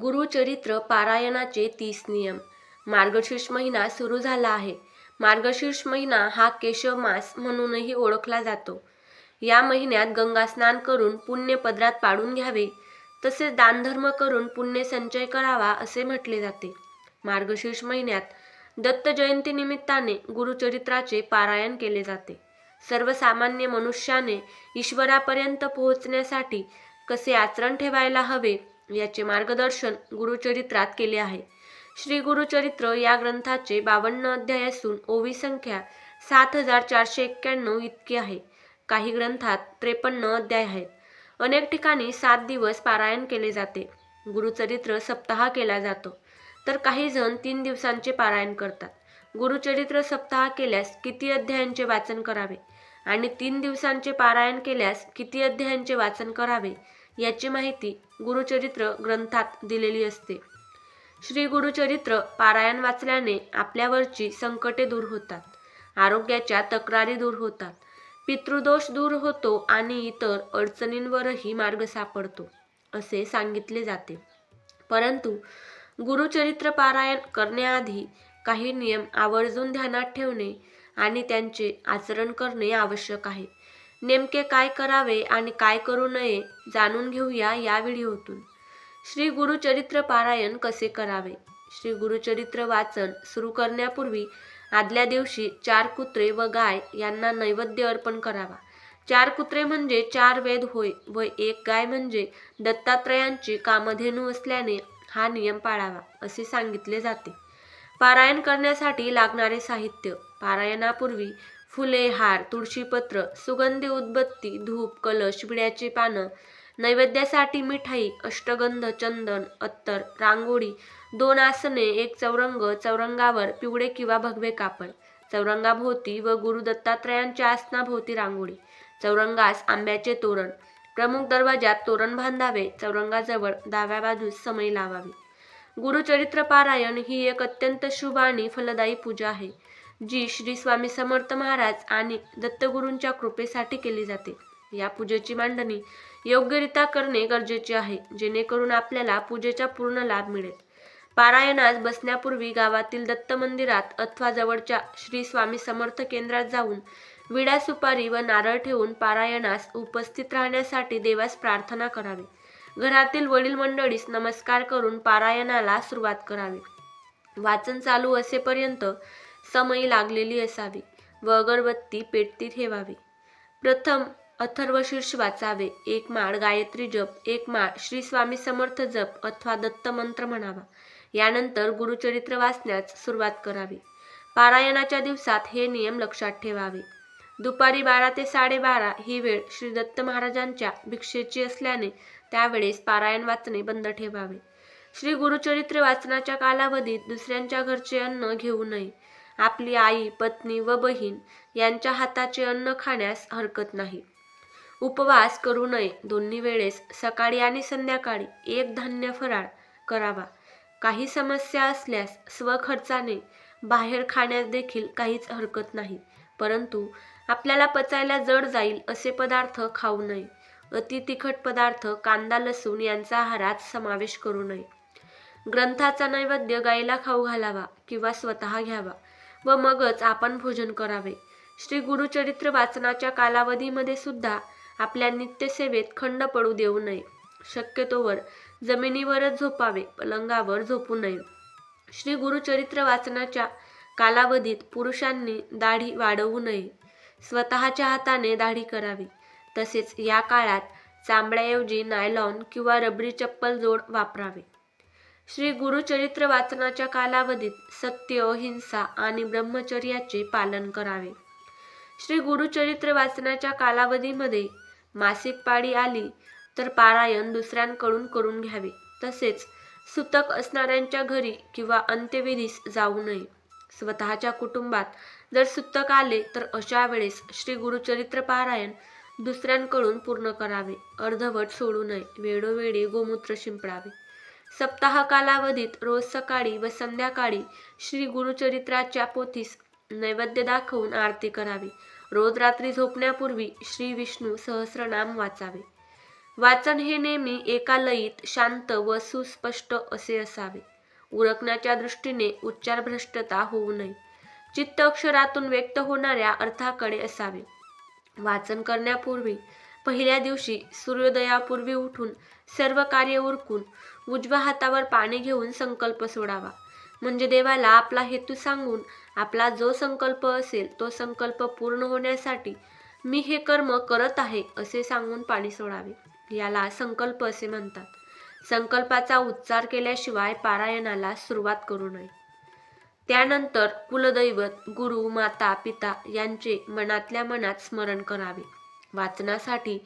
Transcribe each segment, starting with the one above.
गुरुचरित्र पारायणाचे तीस नियम. मार्गशीर्ष महिना सुरू झाला आहे. मार्गशीर्ष महिना हा केशव मास म्हणूनही ओळखला जातो. या महिन्यात गंगा स्नान करून पुण्य पदरात पाडून घ्यावे. तसेच दानधर्म करून पुण्य संचय करावा असे म्हटले जाते. मार्गशीर्ष महिन्यात दत्त जयंती निमित्ताने गुरुचरित्राचे पारायण केले जाते. सर्वसामान्य मनुष्याने ईश्वरापर्यंत पोहोचण्यासाठी कसे आचरण ठेवायला हवे? याचे मार्गदर्शन गुरुचरित्रात केले आहे. श्री गुरुचरित्र या ग्रंथाचे बावन्न अध्याय असून ओवी संख्या सात हजार चारशे एक्क्याण्णव इतकी आहे. काही ग्रंथात त्रेपन्न अध्याय आहेत. अनेक ठिकाणी सात दिवस पारायण केले जाते. गुरुचरित्र सप्ताह केला जातो. तर काही जण तीन दिवसांचे पारायण करतात. गुरुचरित्र सप्ताह केल्यास किती अध्यायांचे वाचन करावे? आणि तीन दिवसांचे पारायण केल्यास किती अध्यायांचे वाचन करावे? याची माहिती गुरुचरित्र ग्रंथात दिलेली असते. श्री गुरुचरित्र पारायण वाचल्याने आपल्यावरची संकटे दूर होतात. आरोग्याच्या तक्रारी दूर होतात. पितृदोष दूर होतो आणि इतर अडचणींवरही मार्ग सापडतो असे सांगितले जाते. परंतु गुरुचरित्र पारायण करण्याआधी काही नियम आवर्जून ध्यानात ठेवणे आणि त्यांचे आचरण करणे आवश्यक आहे. नेमके काय करावे आणि काय करू नये जाणून घेऊया या व्हिडिओतून. श्री गुरुचरित्र पारायण कसे करावे? श्री गुरुचरित्र वाचन सुरू करण्यापूर्वी आदल्या दिवशी चार कुत्रे व गाय यांना नैवेद्य अर्पण करावा. चार कुत्रे म्हणजे चार वेद होय व एक गाय म्हणजे दत्तात्रयांची कामधेनू असल्याने हा नियम पाळावा असे सांगितले जाते. पारायण करण्यासाठी लागणारे साहित्य. पारायणापूर्वी फुले हार तुळशीपत्र सुगंधी उदबत्ती धूप कलश विड्याची पानं नैवेद्यासाठी मिठाई अष्टगंध चंदन अत्तर रांगोळी दोन आसने एक चौरंग चौरंगावर पिवळे किंवा भगवे कापड चौरंगाभोवती व गुरु दत्तात्रयांच्या आसनाभोवती रांगोळी चौरंगास आंब्याचे तोरण प्रमुख दरवाजात तोरण बांधावे चौरंगाजवळ डाव्या बाजूस समय लावावी. गुरुचरित्र पारायण ही एक अत्यंत शुभ आणि फलदायी पूजा आहे. जी श्री स्वामी समर्थ महाराज आणि दत्तगुरूंच्या कृपेसाठी केली जाते. या पूजेची मांडणी योग्यरित्या करणे गरजेचे आहे जेणेकरून आपल्याला पूजेचा पूर्ण लाभ मिळेल. पारायणास बसण्यापूर्वी गावातील दत्त मंदिरात अथवा जवळच्या श्री स्वामी समर्थ केंद्रात जाऊन विडा सुपारी व नारळ ठेवून पारायणास उपस्थित राहण्यासाठी देवास प्रार्थना करावी. घरातील वडील मंडळीस नमस्कार करून पारायणाला सुरुवात करावी. वाचन चालू असेपर्यंत समयी लागलेली असावी व अगरबत्ती पेटती ठेवावी. प्रथम अथर्वशीर्ष वाचावे. एक माळ गायत्री जप एक माळ श्री स्वामी समर्थ जप अथवा दत्त मंत्र म्हणावा. यानंतर गुरुचरित्र वाचण्यास सुरुवात करावी. पारायणाच्या दिवसात हे नियम लक्षात ठेवावे. दुपारी बारा ते साडेबारा ही वेळ श्री दत्त महाराजांच्या भिक्षेची असल्याने त्यावेळेस पारायण वाचणे बंद ठेवावे. श्री गुरुचरित्र वाचनाच्या कालावधीत दुसऱ्यांच्या घरचे अन्न घेऊ नये. आपली आई पत्नी व बहीण यांच्या हाताचे अन्न खाण्यास हरकत नाही. उपवास करू नये. दोन्ही वेळेस सकाळी आणि संध्याकाळी एक धान्य फराळ करावा. काही समस्या असल्यास स्वखर्चाने बाहेर खाण्यास देखील काहीच हरकत नाही. परंतु आपल्याला पचायला जड जाईल असे पदार्थ खाऊ नये. अति तिखट पदार्थ कांदा लसूण यांचा आहारात समावेश करू नये. ग्रंथाचा नैवेद्य गायीला खाऊ घालावा किंवा स्वतः घ्यावा. व मगच आपण भोजन करावे. श्री गुरुचरित्र वाचनाच्या कालावधीमध्ये सुद्धा आपल्या नित्यसेवेत खंड पडू देऊ नये. शक्यतोवर जमिनीवरच झोपावे पलंगावर झोपू नये. श्री गुरुचरित्र वाचनाच्या कालावधीत पुरुषांनी दाढी वाढवू नये. स्वतःच्या हाताने दाढी करावी. तसेच या काळात चांबड्याऐवजी नायलॉन किंवा रबरी चप्पल जोड वापरावे. श्री गुरुचरित्र वाचनाच्या कालावधीत सत्य अहिंसा आणि ब्रह्मचर्याचे पालन करावे. श्री गुरुचरित्र वाचनाच्या कालावधीमध्ये मासिक पाळी आली तर पारायण दुसऱ्यांकडून करून घ्यावे. तसेच सुतक असणाऱ्यांच्या घरी किंवा अंत्यविधीस जाऊ नये. स्वतःच्या कुटुंबात जर सुतक आले तर अशा वेळेस श्री गुरुचरित्र पारायण दुसऱ्यांकडून पूर्ण करावे. अर्धवट सोडू नये. वेळोवेळी गोमूत्र शिंपडावे. सप्ताह कालावधीत रोज सकाळी व संध्याकाळी श्री गुरुचरित्राच्या पोथीस नैवेद्य दाखवून आरती करावी. रोज रात्री झोपण्यापूर्वी श्री विष्णू सहस्रनाम वाचावे. वाचन हे नेहमी एका लयीत शांत व सुस्पष्ट असे असावे. उरकण्याच्या दृष्टीने उच्चारभ्रष्टता होऊ नये. चित्त अक्षरातून व्यक्त होणाऱ्या अर्थाकडे असावे. वाचन करण्यापूर्वी पहिल्या दिवशी सूर्योदयापूर्वी उठून सर्व कार्य उरकून उजव्या हातावर पाणी घेऊन संकल्प सोडावा. म्हणजे देवाला आपला हेतू सांगून आपला जो संकल्प असेल तो संकल्प पूर्ण होण्यासाठी मी हे कर्म करत आहे असे सांगून पाणी सोडावे. याला संकल्प असे म्हणतात. संकल्पाचा उच्चार केल्याशिवाय पारायणाला सुरुवात करू नये. त्यानंतर कुलदैवत गुरु माता पिता यांचे मनातल्या मनात स्मरण करावे. वाचनासाठी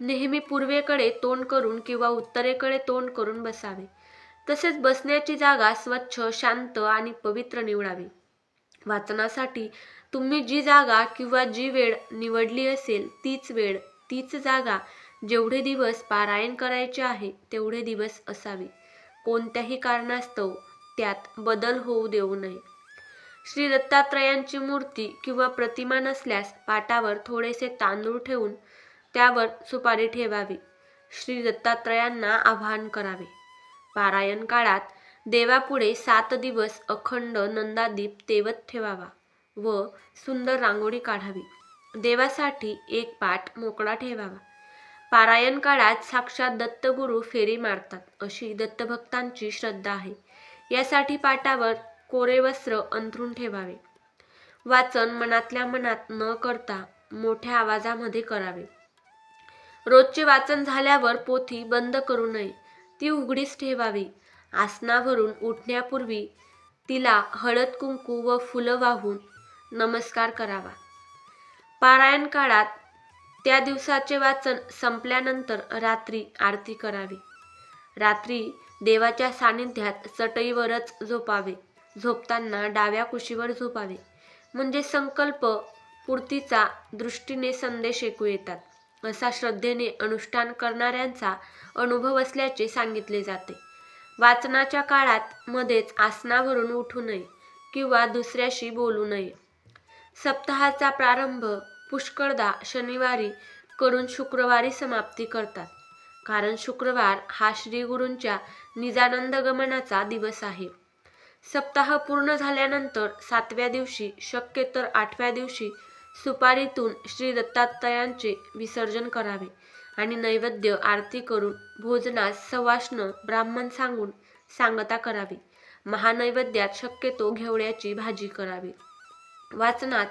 नेहमी पूर्वेकडे तोंड करून किंवा उत्तरेकडे तोंड करून बसावे. तसेच बसण्याची जागा स्वच्छ शांत आणि पवित्र निवडावी. वाचनासाठी तुम्ही जी जागा किंवा जी वेळ निवडली असेल तीच वेळ तीच जागा जेवढे दिवस पारायण करायचे आहे तेवढे दिवस असावे. कोणत्याही कारणास्तव त्यात बदल होऊ देऊ नये. श्री दत्तात्रयांची मूर्ती किंवा प्रतिमा नसल्यास पाटावर थोडेसे तांदूळ ठेवून त्यावर सुपारी ठेवावी. श्री दत्तात्रयांना आवाहन करावे. पारायण काळात देवापुढे सात दिवस अखंड नंदादीप तेवत ठेवावा व सुंदर रांगोळी काढावी. देवासाठी एक पाठ मोकळा ठेवावा. पारायण काळात साक्षात दत्तगुरू फेरी मारतात अशी दत्तभक्तांची श्रद्धा आहे. यासाठी पाटावर कोरे वस्त्र अंथरून ठेवावे. वाचन मनातल्या मनात न करता मोठ्या आवाजामध्ये करावे. रोजचे वाचन झाल्यावर पोथी बंद करू नये. ती उघडीच ठेवावी. आसनावरून उठण्यापूर्वी तिला हळद कुंकू व फुलं वाहून नमस्कार करावा. पारायण काळात त्या दिवसाचे वाचन संपल्यानंतर रात्री आरती करावी. रात्री देवाच्या सानिध्यात चटईवरच झोपावे. झोपताना डाव्या कुशीवर झोपावे. म्हणजे संकल्प पूर्तीचा दृष्टीने संदेश ऐकू येतात. असा श्रद्धेने अनुष्ठान करणाऱ्यांचा अनुभव असल्याचे सांगितले जाते. वाचनाच्या काळात मध्येच आसनावरून उठू नये किंवा दुसऱ्याशी बोलू नये. सप्ताहाचा प्रारंभ पुष्कळदा शनिवारी करून शुक्रवारी समाप्ती करतात. कारण शुक्रवार हा श्री गुरूंच्या निजानंद गमनाचा दिवस आहे. सप्ताह पूर्ण झाल्यानंतर सातव्या दिवशी शक्य तर आठव्या दिवशी सुपारीतून श्री दत्तात्रयांचे विसर्जन करावे आणि नैवेद्य आरती करून भोजनास सवाष्ण ब्राह्मण सांगून सांगता करावी. महानैवेद्यात शक्यतो घेवड्याची भाजी करावी. वाचनात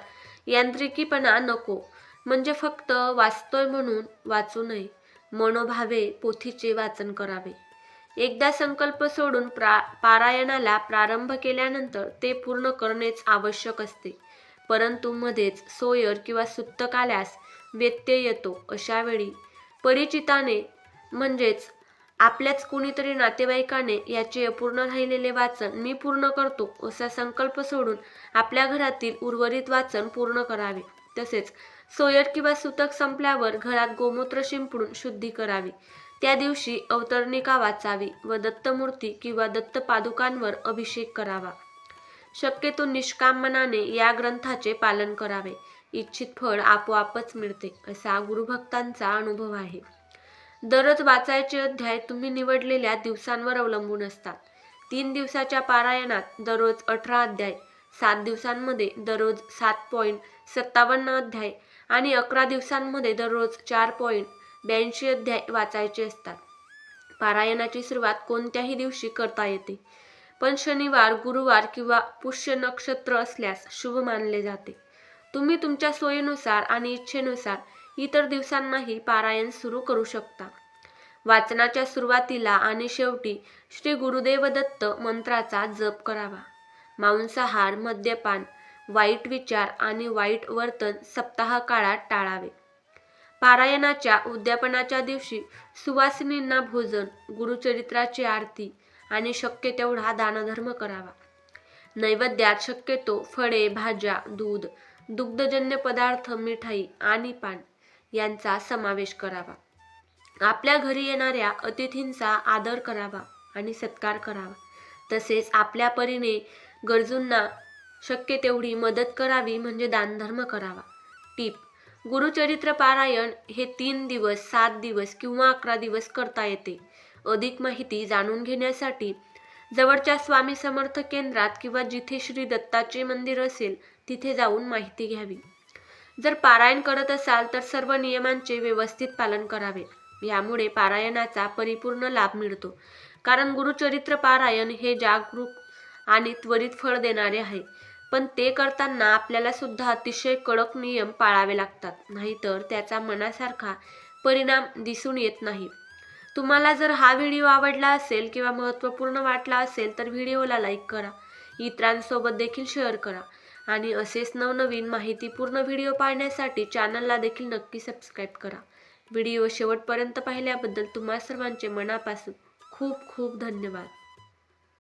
यांत्रिकीपणा नको म्हणजे फक्त वाचतोय म्हणून वाचू नये. मनोभावे पोथीचे वाचन करावे. एकदा संकल्प सोडून प्रा पारायणाला प्रारंभ केल्यानंतर ते पूर्ण करणेच आवश्यक असते. परंतु मध्येच सोयर किंवा सुत्तक आल्यास व्यत्यय येतो अशा वेळी. परिचिताने म्हणजेच आपल्याच कुणीतरी नातेवाईकाने याचे अपूर्ण राहिलेले वाचन मी पूर्ण करतो असा संकल्प सोडून आपल्या घरातील उर्वरित वाचन पूर्ण करावे. तसेच सोयर किंवा सुतक संपल्यावर घरात गोमूत्र शिंपडून शुद्धी करावी. त्या दिवशी अवतरणिका वाचावी व दत्तमूर्ती किंवा दत्त पादुकांवर अभिषेक करावा. शक्यतो निष्काम मनाने या ग्रंथाचे पालन करावे. इच्छित फळ आपोआपच मिळते असा गुरुभक्तांचा अनुभव आहे. दररोज वाचायचे अध्याय तुम्ही निवडलेल्या दिवसांवर अवलंबून असतात. तीन दिवसाच्या पारायणात दररोज अठरा अध्याय सात दिवसांमध्ये दररोज सात पॉईंट सत्तावन्न अध्याय आणि अकरा दिवसांमध्ये दररोज चार पॉईंट ब्याऐंशी अध्याय वाचायचे असतात. पारायणाची सुरुवात कोणत्याही दिवशी करता येते. पण शनिवार गुरुवार किंवा पुष्य नक्षत्र असल्यास शुभ मानले जाते. तुम्ही तुमच्या सोयीनुसार आणि इच्छेनुसार इतर दिवसांनाही पारायण सुरू करू शकता. वाचनाच्या सुरुवातीला आणि शेवटी श्री गुरुदेव दत्त मंत्राचा जप करावा. मांसाहार मद्यपान वाईट विचार आणि वाईट वर्तन सप्ताह काळात टाळावे. पारायणाच्या उद्यापनाच्या दिवशी सुवासिनींना भोजन गुरुचरित्राची आरती आणि शक्य तेवढा दानधर्म करावा. नैवेद्यात शक्यतो फळे भाज्या दूध दुग्धजन्य पदार्थ मिठाई आणि पान यांचा समावेश करावा. आपल्या घरी येणाऱ्या अतिथींचा आदर करावा आणि सत्कार करावा. तसेच आपल्या परीने गरजूंना शक्य तेवढी मदत करावी म्हणजे दानधर्म करावा. टीप गुरुचरित्र पारायण हे तीन दिवस सात दिवस किंवा अकरा दिवस करता येते. अधिक माहिती जाणून घेण्यासाठी जवळच्या स्वामी समर्थ केंद्रात किंवा जिथे श्री दत्ताचे मंदिर असेल तिथे जाऊन माहिती घ्यावी. जर पारायण करत असाल तर सर्व नियमांचे व्यवस्थित पालन करावे. यामुळे पारायणाचा परिपूर्ण लाभ मिळतो. कारण गुरुचरित्र पारायण हे जागरूक आणि त्वरित फळ देणारे आहे. पण ते करताना आपल्याला सुद्धा अतिशय कडक नियम पाळावे लागतात. नाहीतर त्याचा मनासारखा परिणाम दिसून येत नाही. तुम्हाला जर हा व्हिडिओ आवडला असेल किंवा महत्त्वपूर्ण वाटला असेल तर व्हिडिओला लाईक करा. इतरांसोबत देखील शेअर करा. आणि असेच नवनवीन माहितीपूर्ण व्हिडिओ पाहण्यासाठी चॅनलला देखील नक्की सबस्क्राईब करा. व्हिडिओ शेवटपर्यंत पाहिल्याबद्दल तुम्हा सर्वांचे मनापासून खूप खूप धन्यवाद.